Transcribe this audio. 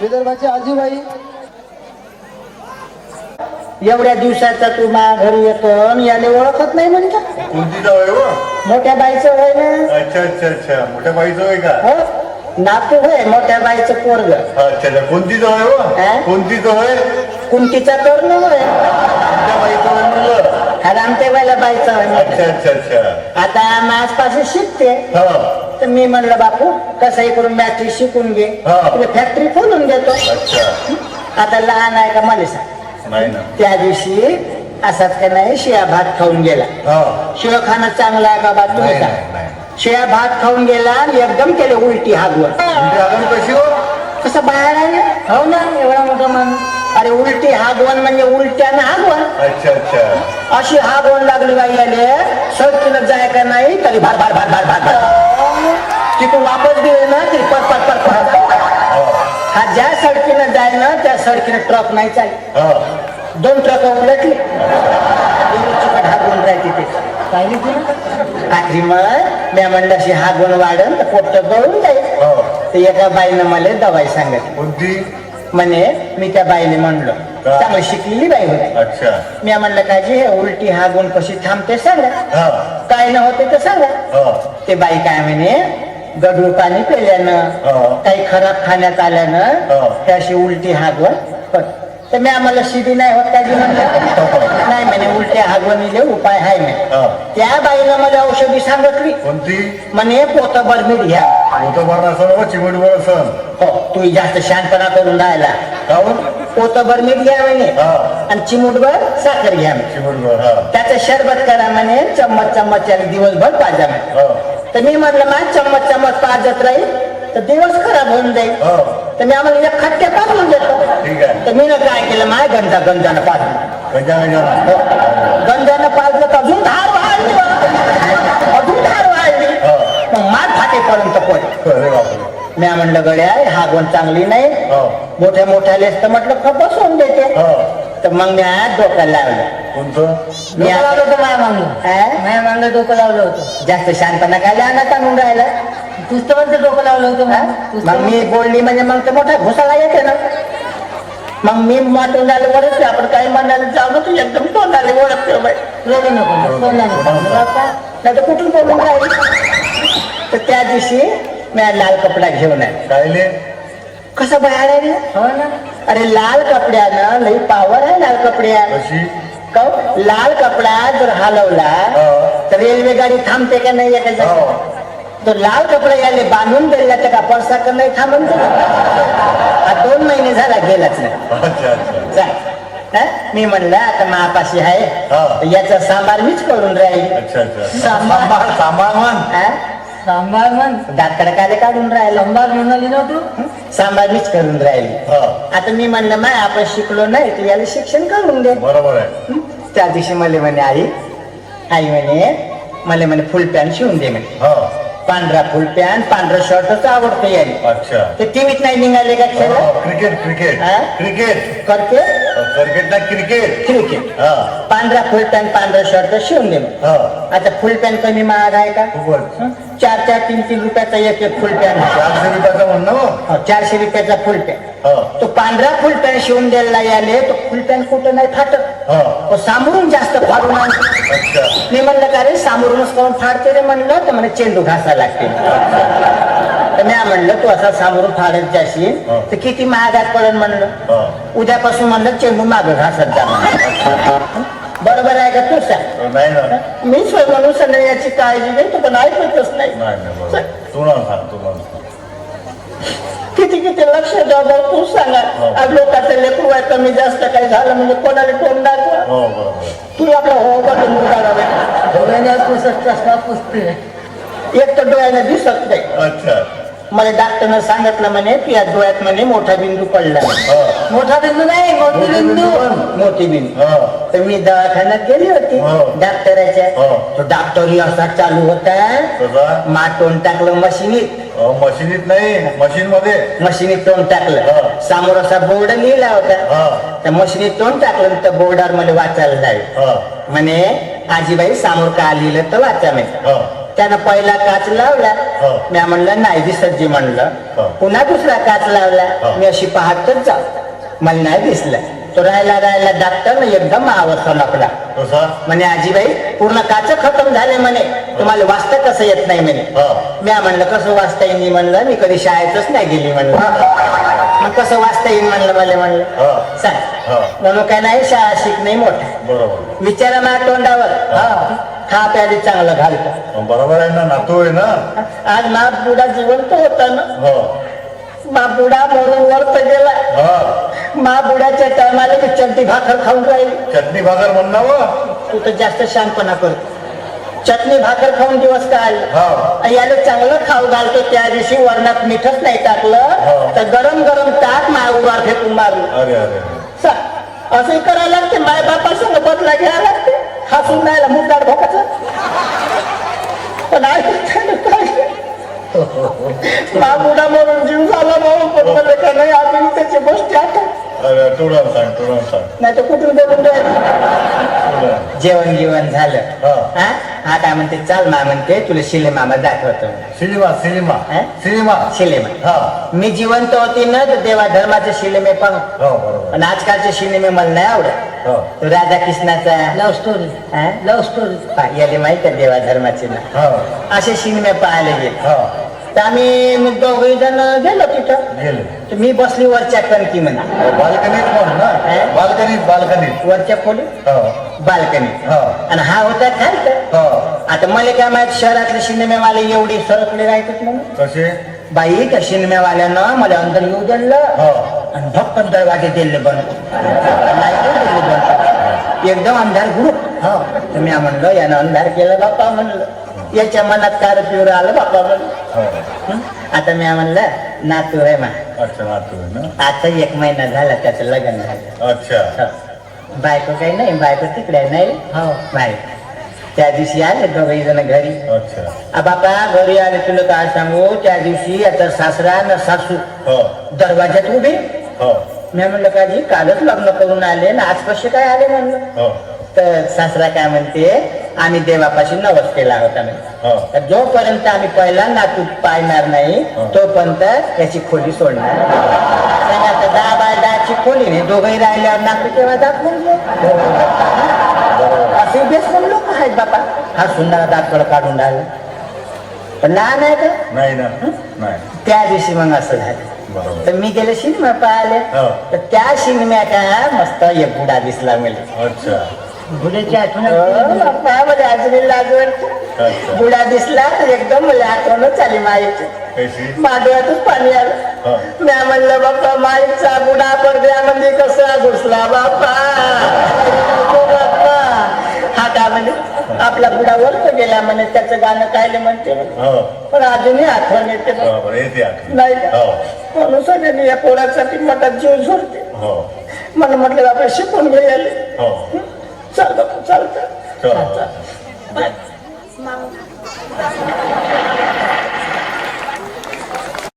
विदर्भाची आजीबाई. एवढ्या दिवसाचा तू माझ्या घरी येतो याने ओळखत नाही म्हणता. कोणती जाव आहे हो? मोठ्या बाईचं होय ना? अच्छा अच्छा अच्छा. मोठ्या बाईचं आहे का? हो. नातू होय मोठ्या बाईचं पोरग. अच्छा अच्छा. कोणती जाव आहे हा? हो? कोणती जाव आहे? कुंतीचा तोरण होय. मोठ्या बाईचं म्हणलं. हरामते बाईला बाईचं होय अच्छा. अच्छा अच्छा. आता आम्ही आसपास शिकते. हा. तर मी म्हणलं बापू कसं इकडून मॅट्रिक शिकून घे. हा. फॅक्टरी खोलून घेतो अच्छा. आता लहान आहे का मला सांग. नाही ना. त्या दिवशी असाच का नाही शिया भात खाऊन गेला. हा. खाणं चांगलं आहे का बा तुम्ही नाही सांग नाही नाही. शिळा भात खाऊन गेला आणि एकदम केले उलटी हागवण. तुमची आगम कशी हो? कसं बाहेर आहे हो ना एवढा मोठा माणूस. अरे उलटी हागवण म्हणजे उलट्यानं हागवण. अच्छा अच्छा. अशी हागवण लागली बाई आले सडकीनं जाय का नाही? तरी भार भार भार भार भार भार. तिथून वापस गेले ना तरी पट पट पट पट. हा. हा ज्या सडकीनं जाय ना त्या सडकीनं ट्रक नाही चालली हा. दोन ट्रक उलटली चिकट ते पाहिली तुला आखरी मग मी म्हणलं अशी हागवण वाढन तर पोट गळून जाईल. हा. तर एका बाईनं मला दवाई सांगितली म्हणे मी त्या बाईने म्हणलो? चांगली शिकलेली बाई होती. अच्छा. मी म्हणलं काजी हे उलटी हा गुण कशी थांबते सांगा. हा. काय न होते तर सांगा. हा. ते बाई काय म्हणे गडूळ पाणी हा. पिल्यानं काही खराब खाण्यात आल्यानं हा. त्याशी उलटी हागवण. तर मी आम्हाला शिदी नाही होत काजी म्हणलं नाही म्हणे उलट्या हागवणीले उपाय आहे हा. त्या बाईनं मला औषधी सांगितली. कोणती? म्हणे पोतभर मीठ घ्या. मोठं बरं असं व चिमट बरं असं हो तू जास्त शहाणपणा करून राहिला. पोतभर मीठ घ्या म्हणे. हा. आणि चिमूटभर साखर घ्या म्हणे. चिमट बरं हा. त्याचं शरबत करा म्हणे चम्मच चम्मच दिवसभर पाजा म्हणे. हा. तर मी म्हटलं मा चम्मच चम्मच पाजत राहील तर दिवस खराब होऊन जाईल. हा. तर मी आम्हाला एक खट्ट्या पाजून देतो. आहे. तर मी ना काय केलं माय गंजा गंजानं पाजलं हो. गंजानं पाजलं तर अजून धार वाढली. बा. अजून धार वाढली. हा. मग मार फाटेपर्यंत बापरे मी म्हणलं गड्या हा गुण चांगली नाही. हा. मोठ्या मोठ्यालेच तर म्हटलं खपस होऊन देते. हा. तर मग मी आज डोक्याला लावलं. कोणतं? मी लावलं होतं माझ्या मागं. हा? माझ्या मागं डोकं लावलं होतं. जास्त शांतपणा काय राहिला. पुस्तकांचं डोकं लावलं होतं? मग. मग मी बोलली म्हणजे मग तर मोठा घुसाळा येते ना. मग मी तोंडाले ओळखते आपण काही म्हणायला जाऊ तू एकदम तोंडाले ओळखते बाई. रडू नको तोंडाने सांगू नका. नाही तर कुठून बोलून राहिली तर त्या दिवशी मी लाल कपडा घेऊन आहे कसं बाहेर आहे? हो ना. अरे लाल कपड्यानं लई पावर आहे लाल कपड्या कौ लाल कपडा जर हलवला हा. तर रेल्वे गाडी थांबते का नाही एका जागी? हो। तो लाल कपडा याले बांधून दिला तर का परसाकर नाही थांबून हा दोन महिने झाला गेलाच नाही. अच्छा अच्छा. चाल. मी म्हणलं आता महापाशी आहे. याचा सांबार मीच करून राहील. अच्छा अच्छा. सांबार. सांबार म्हण. हा? सांबार म्हण दातकडे काले काढून राहिलं सांबार म्हणाली ना तू? सांबार मीच करून राहिली. हा. आता मी म्हणलं माय आपण शिकलो नाही तर याला शिक्षण करून दे. बरोबर आहे. हं? त्या दिवशी मला म्हणे आई आई म्हणे मला म्हणे फुल पॅन्ट शिवून दे म्हणे. हा. पांढरा फुल पॅन्ट पांढरा शर्टच आवडतं यायला अच्छा. ते टीव्हीत नाही निघाले का खेळ? हो, क्रिकेट क्रिकेट हा? क्रिकेट करते क्रिकेट ना क्रिकेट क्रिकेट हा. पांढरा फुल पॅन्ट पांढरा शर्ट शिवून दे. हा. आता फुल पॅन्ट कमी महाग आहे का? खूपच? चार चार तीन तीन रुपयाचा एक एक फुल पॅन्ट चारशे रुपयाचं म्हणणं हो. हो, चारशे रुपयाचा फुल पॅन्ट तो पांढरा फुल पॅन्ट शिवून द्यायला याले तो फुल पॅन्ट कुठं नाही फाटत. तो सामोरून जास्त फाडून मी म्हणलं का रे सामोरूनच करून फाडते रे? म्हणलं तर म्हणे चेंडू घासा लागते. तर मी म्हणलं तू असा सामोरून फाडत जाशील. तर किती महागात पडेल म्हणलं. हा. उद्यापासून म्हणलं चेंडू मागं घासत जा. बरोबर आहे का तू? सांग मी म्हणून संध्या याची काळजी घेतो पण ऐकतच नाही. तू तू किती किती लक्ष द्यावं तू सांगा. हो. आज लोकांचं लेकरू आहे कमी जास्त काही झालं म्हणजे कोणाला तोंड दाखवा? हो बरोबर. तू आपला हो का काढावे डोळ्याने पुसत चष्मा पुसते. एक तर डोळ्याने दिसत नाही. अच्छा. मला डॉक्टरनं सांगितलं म्हणे की या डोळ्यात म्हणे मोठा बिंदू पडला. मोठा बिंदू नाही मोठी बिंदू. मोठी बिंदू. तर मी दवाखान्यात गेली होती. डॉक्टराच्या. तो डॉक्टरही असा चालू होता. मा तोंड टाकलं मशिनीत. मशीनीत नाही मशीन मध्ये मशिनीत तोंड. टाकलं. समोर असा बोर्ड लिहिला होता. त्या मशिनीत तोंड टाकलं तर बोर्डावर मला वाचायला जाईल हा. म्हणे आजीबाई समोर का लिहिलं तर वाचा मी हा. त्यानं पहिला काच लावला. हो. मी म्हणलं नाही दिसत जी हो. म्हणलं पुन्हा दुसरा काच लावला. हो. मी अशी पाहतच जाऊ. मला नाही दिसलं. तो राहायला राहायला डॉक्टर एकदम अवस्था कसा म्हणे आजीबाई पूर्ण काच खतम झाले म्हणे. तुम्हाला वाचता कसं येत नाही म्हणे. हा. मी म्हणलं कसं वाचता येईल मी म्हणलं मी कधी शाळेतच नाही गेली म्हणलं. मग कसं वाचता येईल म्हणलं मला म्हणलं. हा. सांग हा. म्हणून काय नाही शाळा शिकणे मोठं. बरोबर. विचारा माझ्या तोंडावर. हा. खा प्याली चांगलं घालतो बरोबर आहे ना नातू आहे ना? आज मा बुडा जिवंत होता ना? हो. मा बुडा मरून वरत गेला. हा. मा बुडाच्या टायमाला मी चटणी भाकर खाऊन राहिली. चटणी भाकर म्हणणं व तू तर जास्त शांतपणा करतो. चटणी भाकर खाऊन दिवस काय हा. याला चांगलं खाऊ घालतो त्या दिवशी वरणात मीठच नाही टाकलं. हो. तर गरम गरम ताक मागूवर फेकून मारलं. अरे अरे. सा असंही करायला लागते माय बापासंग बदला घ्यायला लागते. हसून राहिला मुद्दार भोकाचा. पण आहे बाबुडा म्हणून जीव झाला भाऊ पण मला का नाही अजून त्याची गोष्टी सांग सांग. नाही तर कुठून जेवण जेवण झालं. हा. हा काय म्हणते चाल मा म्हणते तुला शिले मामा दाखवतो. Cinema cinema. हा? सिनेमा. हा. मी जिवंत होती ना तर देवा धर्माचे शिलेमे पाहू. हो बरोबर. पण आजकालचे सिनेमे मला नाही आवडत. हो. तो राधा कृष्णाचा. लव्ह स्टोरी हा? लव्ह स्टोरी पहा, याले माहीत आहे देवा धर्माचे ना हा. असे सिनेमे पाहायला गेले. हा. तर आम्ही मग दोघे जण गेलो तिथं. गेले. तर मी बसली वरच्या कणकी म्हणा बाल्कनीत पण ना? बाल्कनीत. बाल्कनीत वरच्या खोलीत हो. बाल्कनीत. हो. आणि हा होता खालत हो. आता मला काय माहीत शहरातले सिनेमेवाले एवढे सरकले राहतात म्हणून? कसे? बाई त्या सिनेमेवाल्यानं मला अंदर येऊ दिलं. हो. आणि भक्कन दरवाजे दिले बंद एकदम अंधार ग्रुप हा. मी म्हणलं यानं अंधार केलं बापा म्हणलं. याच्या मनात कार पिवरं आलं बापा म्हणलं? आता मी म्हणलं नातू आहे मा अच्छा नातू आहे ना? आता एक महिना झाला त्याचं लग्न झालं. अच्छा. हो. बायको काही नाही बायको तिकडे आहे, नाही? हो. बाय त्या दिवशी आले दोघही जण घरी. अच्छा. आ बापा घरी आले तुला काय सांगू? त्या दिवशी आता सासरा न सासू हो. दरवाज्यात उभे. हो. मी म्हणलं का जी कालच लग्न करून आले ना आज कसे काय आले म्हणलं? हो. तर सासरा काय म्हणते आम्ही देवापाशी नवस केला होता म्हणे. हो. तर जोपर्यंत आम्ही पहिला नातू पाळणार नाही हो. तोपर्यंत याची खोली सोडणार दहा बाय दहाची खोली नाही दोघंही राहिल्यावर नातू तेव्हा दाखवून असे बेस पण लोक आहेत बापा. हा सुंदर दातकड काढून राहिला. पण लहान आहे का? नाही ना. त्या दिवशी मग असं झालं. बरोबर. तर मी गेले सिनेमा पाहिले हो. तर त्या सिनेमात मस्त एक बुडा दिसला मला. बुड्याची आठवण मला. अच्छा. बुडा दिसला तर एकदम मला आठवणच आली माईची माधवातच पाणी आलं. हो. मी म्हणलं बाप्पा माईचा बुडा पडद्यामध्ये कसा घुसला बाप्पा. हा का म्हणे आपला बुडा वरत गेला म्हणे त्याचं गाणं कायले म्हणते म्हणे. पण अजूनही आठवण येते. नाही? हो. म्हणून सगळ्यांनी या पोरासाठी मठात जीव सोडते हो. मला म्हटलं आपण शिकून गेले चालतं चला